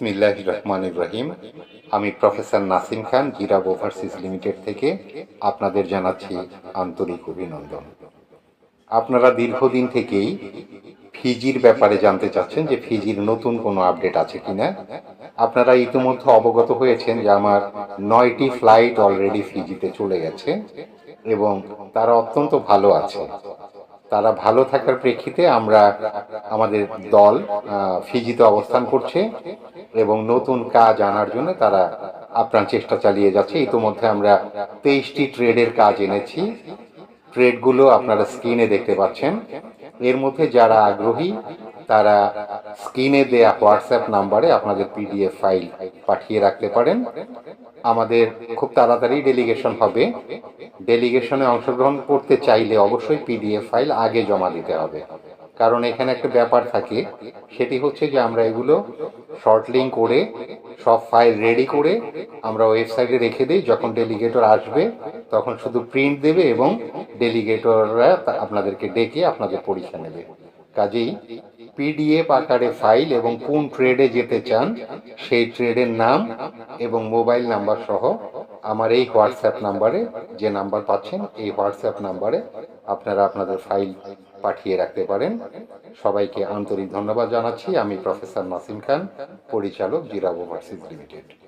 বিসমিল্লাহ রহমান রহিম। আমি professor Nasim Khan, Zirab overseas limited থেকে আপনাদের জানাচ্ছি আন্তরিক অভিনন্দন। আপনারা দীর্ঘদিন থেকেই ফিজির ব্যাপারে জানতে চাচ্ছেন যে ফিজির নতুন কোনো আপডেট আছে কিনা। আপনারা ইতিমধ্যে অবগত হয়েছেন যে আমার নয়টি ফ্লাইট অলরেডি ফিজিতে চলে গেছে এবং তারা অত্যন্ত ভালো আছে। তারা ভালো থাকার প্রেক্ষিতে আমরা আমাদের দল ফিজিতে অবস্থান করছে। এবং নতুন কাজ আনার জন্য তারা আপ্রাণ চেষ্টা চালিয়ে যাচ্ছে। ইতিমধ্যে আমরা তেইশটি ট্রেডের কাজ এনেছি। ট্রেডগুলো আপনারা স্ক্রিনে দেখতে পাচ্ছেন। এর মধ্যে যারা আগ্রহী, তারা স্ক্রিনে দেয়া হোয়াটসঅ্যাপ নাম্বারে আপনাদের পিডিএফ ফাইল পাঠিয়ে রাখতে পারেন। আমাদের খুব তাড়াতাড়ি ডেলিগেশন হবে। ডেলিগেশনে অংশগ্রহণ করতে চাইলে অবশ্যই পিডিএফ ফাইল আগে জমা দিতে হবে। কারণ এখানে একটা ব্যাপার থাকে, সেটি হচ্ছে যে আমরা এগুলো শর্ট লিঙ্ক করে সব ফাইল রেডি করে আমরা ওয়েবসাইটে রেখে দিই। যখন ডেলিগেটর আসবে, তখন শুধু প্রিন্ট দেবে এবং ডেলিগেটররা আপনাদেরকে ডেকে আপনাদের পরীক্ষা নেবে। কাজেই পিডিএফ আকারে ফাইল এবং কোন ট্রেডে যেতে চান, সেই ট্রেডের নাম এবং মোবাইল নাম্বার সহ আমার এই হোয়াটসঅ্যাপ নাম্বারে যে নাম্বার পাচ্ছেন, এই হোয়াটসঅ্যাপ নাম্বারে আপনারা আপনাদের ফাইল পাঠিয়ে রাখতে পারেন। সবাইকে আন্তরিক ধন্যবাদ জানাচ্ছি। আমি প্রফেসর নাসিম খান, পরিচালক জিরাবো ভার্সিস লিমিটেড।